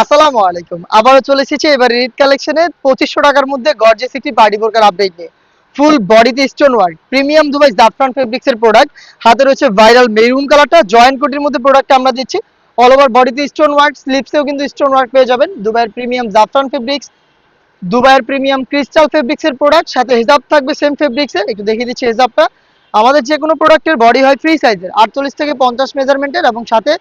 আসসালামু আলাইকুম। আবারও চলে এসেছি এবার রিড কালেকশনে। পঁচিশশো টাকার মধ্যে গর্জেস একটি পার্টি বোরকার আপডেট নিয়ে। ফুল বডিতে স্টোন ওয়ার্ক প্রিমিয়াম দুবাই জাফরান ফেব্রিক্স এর প্রোডাক্ট হাতে রয়েছে ভাইরাল মেরুন কালারটা জয়েন্ট কোটির মধ্যে প্রোডাক্টটা আমরা দিচ্ছি। অল ওভার বডিতে স্টোন ওয়ার্ক স্লিপসেও কিন্তু স্টোন ওয়ার্ক পেয়ে যাবেন। দুবাইয়ের প্রিমিয়াম জাফরান ফেব্রিক্স দুবাইয়ের প্রিমিয়াম ক্রিস্টাল ফেব্রিক্স এর প্রোডাক্ট সাথে হিজাব থাকবে সেম ফেব্রিক্স এর একটু দেখিয়ে দিচ্ছি হিজাবটা। আমাদের যে কোনো প্রোডাক্টের বডি হয় ফ্রি সাইজের আটচল্লিশ থেকে পঞ্চাশ মেজারমেন্টের এবং সাথে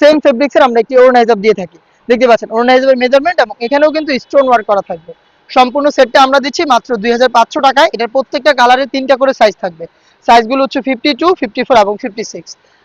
সেম ফেব্রিক্স এর আমরা একটি ওরনা হিজাব দিয়ে থাকি। দেখতে পাচ্ছেন হিজাবের মেজারমেন্ট এবং এখানেও কিন্তু স্টোন ওয়ার্ক করা থাকবে। সম্পূর্ণ সেটটা আমরা দিচ্ছি মাত্র দুই টাকায়। এটার প্রত্যেকটা কালারের তিনটা করে সাইজ থাকবে। সাইজগুলো হচ্ছে ফিফটি টু এবং ফিফটি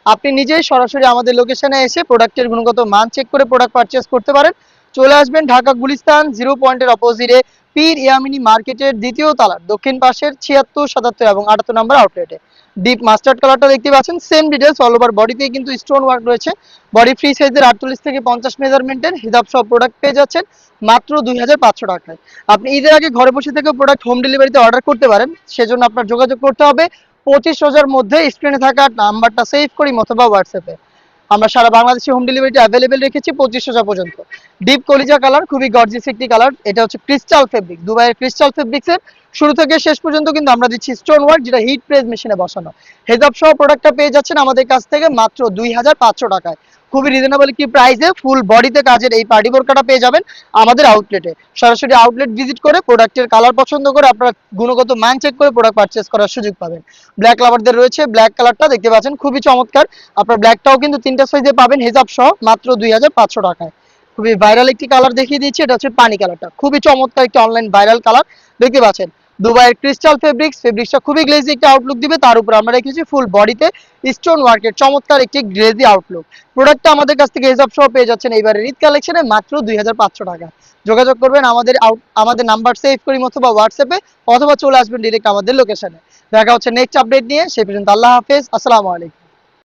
আপনি নিজেই সরাসরি আমাদের লোকেশনে এসে প্রোডাক্টের গুণগত মান চেক করে প্রোডাক্ট পারচেস করতে পারেন। চলে আসবেন ঢাকা গুলিস্তান জিরো পয়েন্টের অপোজিটে পীর ইয়ামিনী মার্কেটের দ্বিতীয় তালার দক্ষিণ পাশের ছিয়াত্তর, সাতাত্তর এবং আটাত্তর নম্বর আউটলেটে। ডিপ মাস্টার্ড কালারটা দেখতে পাচ্ছেন সেম ডিটেলস অল ওভার বডিতে কিন্তু স্টোন ওয়ার্ক রয়েছে। বডি ফ্রি সাইজের আটচল্লিশ থেকে পঞ্চাশ মেজারমেন্টের হিসাব সব প্রোডাক্ট পেয়ে যাচ্ছেন মাত্র দুই হাজার পাঁচশো টাকায় আপনি ঈদের আগে ঘরে বসে থেকে প্রোডাক্ট হোম ডেলিভারিতে অর্ডার করতে পারেন, সেজন্য আপনার যোগাযোগ করতে হবে। পঁচিশ হাজার মধ্যে স্ক্রিনে থাকা নাম্বারটা সেভ করি অথবা হোয়াটসঅ্যাপে আমরা সারা বাংলাদেশে হোম ডেলিভারিটা অ্যাভেলেবেল রেখেছি পঁচিশ হাজার পর্যন্ত। ডিপ কলিজা কালার খুবই গর্জিস একটি কালার এটা হচ্ছে ক্রিস্টাল ফেব্রিক দুবাইয়ের ক্রিস্টাল ফেব্রিক্সের শুরু থেকে শেষ পর্যন্ত কিন্তু আমরা দিচ্ছি স্টোন ওয়ার্ক যেটা হিট প্রেস মেশিনে বসানো। হেজাব সহ প্রোডাক্টটা পেয়ে যাচ্ছেন আমাদের কাছ থেকে মাত্র দুই হাজার পাঁচশো টাকায়। খুবই রিজনেবল একটি প্রাইসে ফুল বডিতে কাজের এই পার্টি বোরকাটা পেয়ে যাবেন আমাদের আউটলেটে সরাসরি আউটলেট ভিজিট করে প্রোডাক্টের কালার পছন্দ করে আপনারা গুণগত মান চেক করে প্রোডাক্ট পারচেস করার সুযোগ পাবেন। ব্ল্যাক লাভারদের রয়েছে ব্ল্যাক কালারটা দেখতে পাচ্ছেন, খুবই চমৎকার। আপনার ব্ল্যাকটাও কিন্তু তিনটা সাইজে পাবেন, হেজাব সহ মাত্র দুই হাজার পাঁচশো টাকায়। খুবই ভাইরাল একটি কালার দেখিয়ে দিচ্ছি এটা হচ্ছে পানি কালারটা খুবই চমৎকার একটি অনলাইন ভাইরাল কালার দেখতে পাচ্ছেন। দুবাইয়ের ক্রিস্টাল ফেব্রিক্স ফেব্রিক্সটা খুবই গ্লেজি একটা আউটলুক দিবে। তার উপর আমরা রেখেছি ফুল বডিতে স্টোন ওয়ার্কের চমৎকার একটি গ্লেজি আউটলুক প্রোডাক্টটা আমাদের কাছ থেকে হিসাব সহ পেয়ে যাচ্ছেন এবারে ঈদ কালেকশনে মাত্র দুই হাজার পাঁচশো টাকা। যোগাযোগ করবেন আমাদের আমাদের নাম্বার সেভ করি অথবা হোয়াটসঅ্যাপে অথবা চলে আসবেন ডিরেক্ট আমাদের লোকেশনে দেখা হচ্ছে নেক্সট আপডেট নিয়ে। সেই পর্যন্ত আল্লাহ হাফেজ। আসসালামু আলাইকুম।